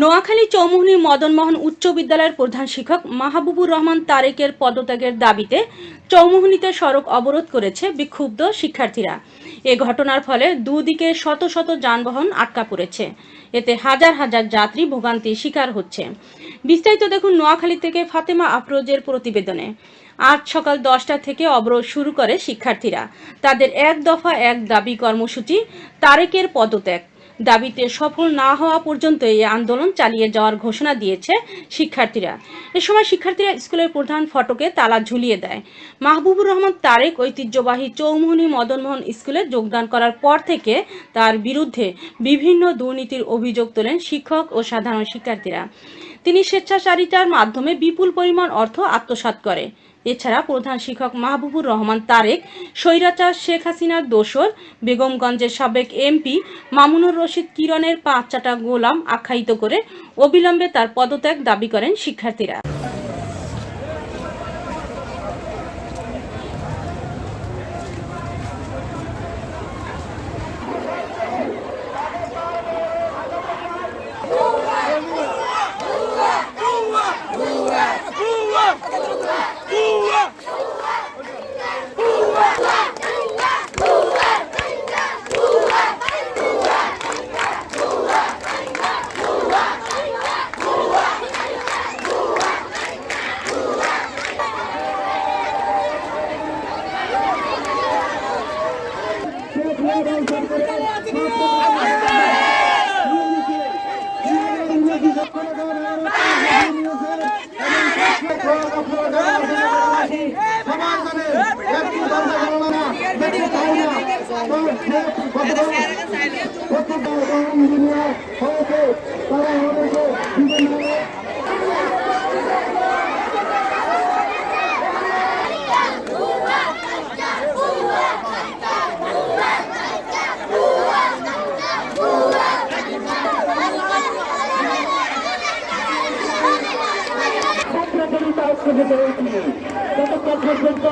নোয়াখালী চৌমুহনী মদনমোহন উচ্চ বিদ্যালয়ের প্রধান শিক্ষক মাহবুবুর রহমান তারেকের পদত্যাগের দাবিতে চৌমুহনীতে সড়ক অবরোধ করেছে বিক্ষুব্ধ শিক্ষার্থীরা। এ ঘটনার ফলে দুদিকে শত শত যানবাহন আটকা পড়েছে। এতে হাজার হাজার যাত্রী ভোগান্তির শিকার হচ্ছে। বিস্তারিত দেখুন নোয়াখালী থেকে ফাতেমা আফরোজের প্রতিবেদনে। আজ সকাল দশটা থেকে অবরোধ শুরু করে শিক্ষার্থীরা। তাদের এক দফা এক দাবি কর্মসূচি, তারেকের পদত্যাগ। দাবিতে সফল না হওয়া পর্যন্ত এই আন্দোলন চালিয়ে যাওয়ার ঘোষণা দিয়েছে শিক্ষার্থীরা। এ সময় শিক্ষার্থীরা স্কুলের প্রধান ফটকে তালা ঝুলিয়ে দেয়। মাহবুবুর রহমান তারেক ঐতিহ্যবাহী চৌমুহনী মদনমোহন স্কুলে যোগদান করার পর থেকে তার বিরুদ্ধে বিভিন্ন দুর্নীতির অভিযোগ তোলেন শিক্ষক ও সাধারণ শিক্ষার্থীরা। তিনি স্বেচ্ছাচারিতার মাধ্যমে বিপুল পরিমাণ অর্থ আত্মসাত করে। এছাড়া প্রধান শিক্ষক মাহবুবুর রহমান তারেক, স্বৈরাচার শেখ হাসিনার দোসর, বেগমগঞ্জের সাবেক এমপি মামুনুর রশিদ কিরণের পাঁচ চাটা গোলাম আখ্যায়িত করে অবিলম্বে তার পদত্যাগ দাবি করেন শিক্ষার্থীরা। ইঞ্জিনিয়ার রাষ্ট্রপতি গত পর্যন্ত